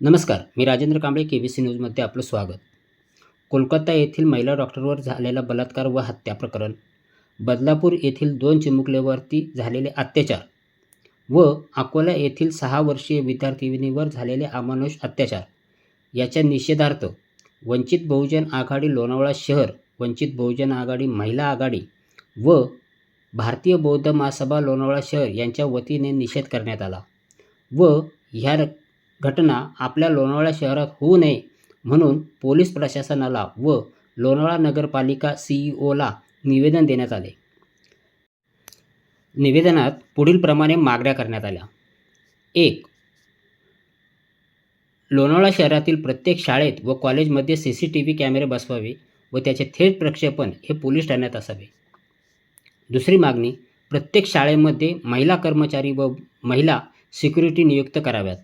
नमस्कार मी Rajendra Kamble K B C न्यूजमध्ये आपलं स्वागत. कोलकाता येथील महिला डॉक्टरवर झालेला बलात्कार व हत्या प्रकरण बदलापूर येथील दोन चिमुकलेवरती झालेले अत्याचार व अकोला येथील सहा वर्षीय विद्यार्थिनीवर झालेले अमानुष अत्याचार याच्या निषेधार्थ वंचित बहुजन आघाडी लोणावळा शहर वंचित बहुजन आघाडी महिला आघाडी व भारतीय बौद्ध महासभा लोणावळा शहर यांच्या वतीने निषेध करण्यात आला व ह्या र- घटना आपल्या लोणावळा शहरात होऊ नये म्हणून पोलीस प्रशासनाला व लोणावळा नगरपालिका सी ई ओला निवेदन देण्यात आले. निवेदनात पुढीलप्रमाणे मागण्या करण्यात आल्या. एक लोणावळा शहरातील प्रत्येक शाळेत व कॉलेजमध्ये सी सी टी व्ही कॅमेरे बसवावे व त्याचे थेट प्रक्षेपण हे पोलीस ठाण्यात असावे. दुसरी मागणी प्रत्येक शाळेमध्ये महिला कर्मचारी व महिला सिक्युरिटी नियुक्त कराव्यात.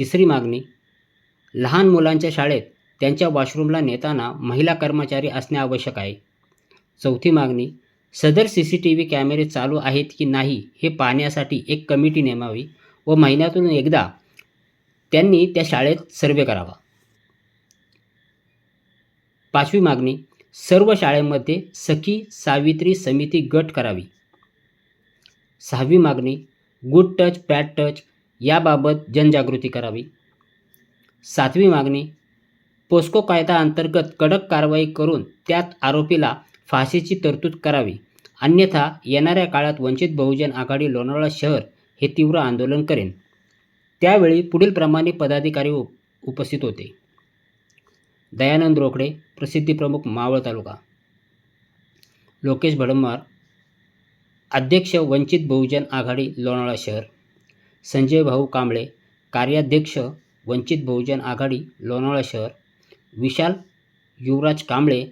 तिसरी मागणी लहान मुलांच्या शाळेत त्यांच्या वॉशरूमला नेताना महिला कर्मचारी असणे आवश्यक आहे. चौथी मागणी सदर सी सी टी व्ही कॅमेरे चालू आहेत की नाही हे पाहण्यासाठी एक कमिटी नेमावी व महिन्यातून एकदा त्यांनी त्या शाळेत सर्वे करावा. पाचवी मागणी सर्व शाळेमध्ये सखी सावित्री समिती गट करावी. सहावी मागणी गुड टच बॅड टच याबाबत जनजागृती करावी. सातवी मागणी पोस्को कायदा अंतर्गत कडक कारवाई करून त्यात आरोपीला फाशीची तरतूद करावी. अन्यथा येणाऱ्या काळात वंचित बहुजन आघाडी लोणावळा शहर हे तीव्र आंदोलन करेन. त्यावेळी पुढीलप्रमाणे पदाधिकारी उपस्थित होते. दयानंद रोकडे प्रसिद्धी प्रमुख मावळ तालुका. लोकेश भडमार अध्यक्ष वंचित बहुजन आघाडी लोणावळा शहर. संजय भाऊ कांबळे कार्याध्यक्ष वंचित बहुजन आघाडी लोणावळा शहर विशाल युवराज कांबळे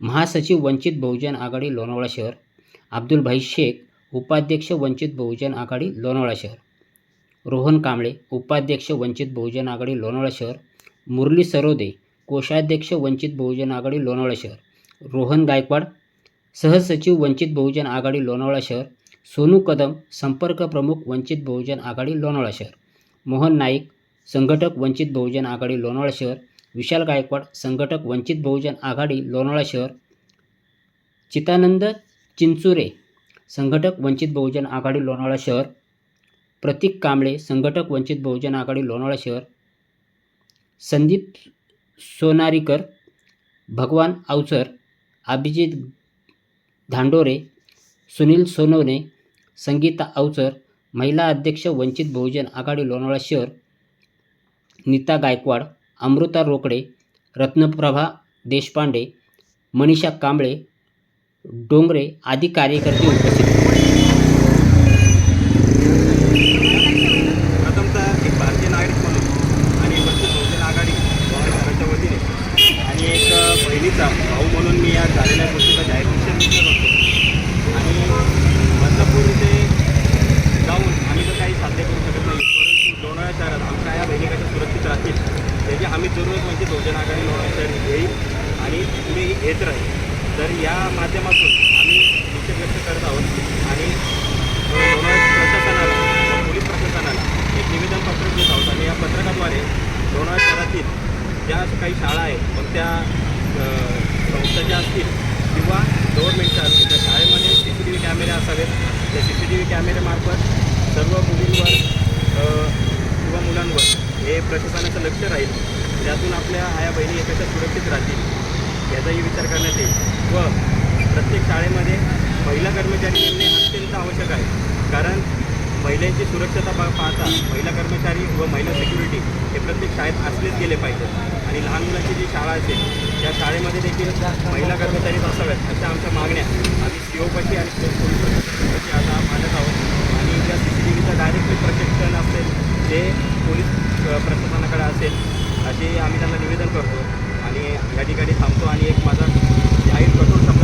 महासचिव वंचित बहुजन आघाडी लोणावळा शहर अब्दुलभाई शेख उपाध्यक्ष वंचित बहुजन आघाडी लोणावळा शहर रोहन कांबळे उपाध्यक्ष वंचित बहुजन आघाडी लोणावळा शहर मुरली सरोदे कोषाध्यक्ष वंचित बहुजन आघाडी लोणावळा शहर रोहन गायकवाड सहसचिव वंचित बहुजन आघाडी लोणावळा शहर सोनू कदम संपर्क प्रमुख वंचित बहुजन आघाडी लोणावळा शहर. मोहन नाईक संघटक वंचित बहुजन आघाडी लोणावळा शहर. विशाल गायकवाड संघटक वंचित बहुजन आघाडी लोणावळा शहर. चितानंद चिंचुरे संघटक वंचित बहुजन आघाडी लोणावळा शहर. प्रतीक कांबळे संघटक वंचित बहुजन आघाडी लोणावळा शहर. संदीप सोनारीकर भगवान अवचर अभिजित धांडोरे सुनील सोनवणे संगीता अवचर महिला अध्यक्ष वंचित बहुजन आघाडी लोणावळा शहर नीता गायकवाड अमृता रोकडे रत्नप्रभा देशपांडे मनीषा कांबळे डोंगरे आदी कार्यकर्ते उपस्थित होते. प्रथमतः एक भारतीय नागरिक म्हणून आणि वंचित बहुजन आघाडी काँग्रेसच्या वतीने आणि एक बहिणीचा भाऊ म्हणून मी या झालेल्या गोष्टीचा जाहीर निषेध करतो आणि बदलापूर इथे जाऊन आम्ही तर काही साध्य करू शकत नाही परंतु लोणावळा शहरात आमच्या या बहिणी कशा सुरक्षित राहतील त्याची आम्ही जरूर म्हणजे बहुजन आघाडी लोणावळा शहर येईल आणि पुढे येत राहील. तर या माध्यमातून आम्ही निषेध व्यक्त करत आहोत आणि प्रशासनाला पोलीस प्रशासनाला एक निवेदन पत्र देत आहोत. आणि या पत्रकाद्वारे लोणावळा शहरातील ज्या काही शाळा आहेत पण त्या संस्था ज्या असतील किंवा गव्हर्नमेंटच्या असतील त्या शाळेमध्ये सी सी टी व्ही कॅमेरे असावेत. त्या सी सी टी व्ही कॅमेरेमार्फत सर्व मुलींवर किंवा मुलांवर हे प्रशासनाचं लक्ष राहील. त्यातून आपल्या आया बहिणी एखाद्या सुरक्षित राहतील याचाही विचार करण्यात येईल. व प्रत्येक शाळेमध्ये महिला कर्मचारी नेमणे अत्यंत आवश्यक आहे. कारण महिलांची सुरक्षता पा पाहता महिला कर्मचारी व महिला सिक्युरिटी हे प्रत्येक शाळेत असलेच गेले पाहिजेत. आणि लहान मुलांची जी शाळा असेल त्या शाळेमध्ये देखील महिला कर्मचारीच असाव्यात अशा आमच्या मागण्या आम्ही सी ओपाशी आणि पोलीस प्रशासनापाशी आता मांडत आहोत. आणि डायरेक्टली प्रशिक्षण असेल जे पोलीस प्रशासनाकडे असेल असे आम्ही त्यांना निवेदन करतो. आणि या ठिकाणी थांबतो आणि एक माझा जाहीर कठोर शब्द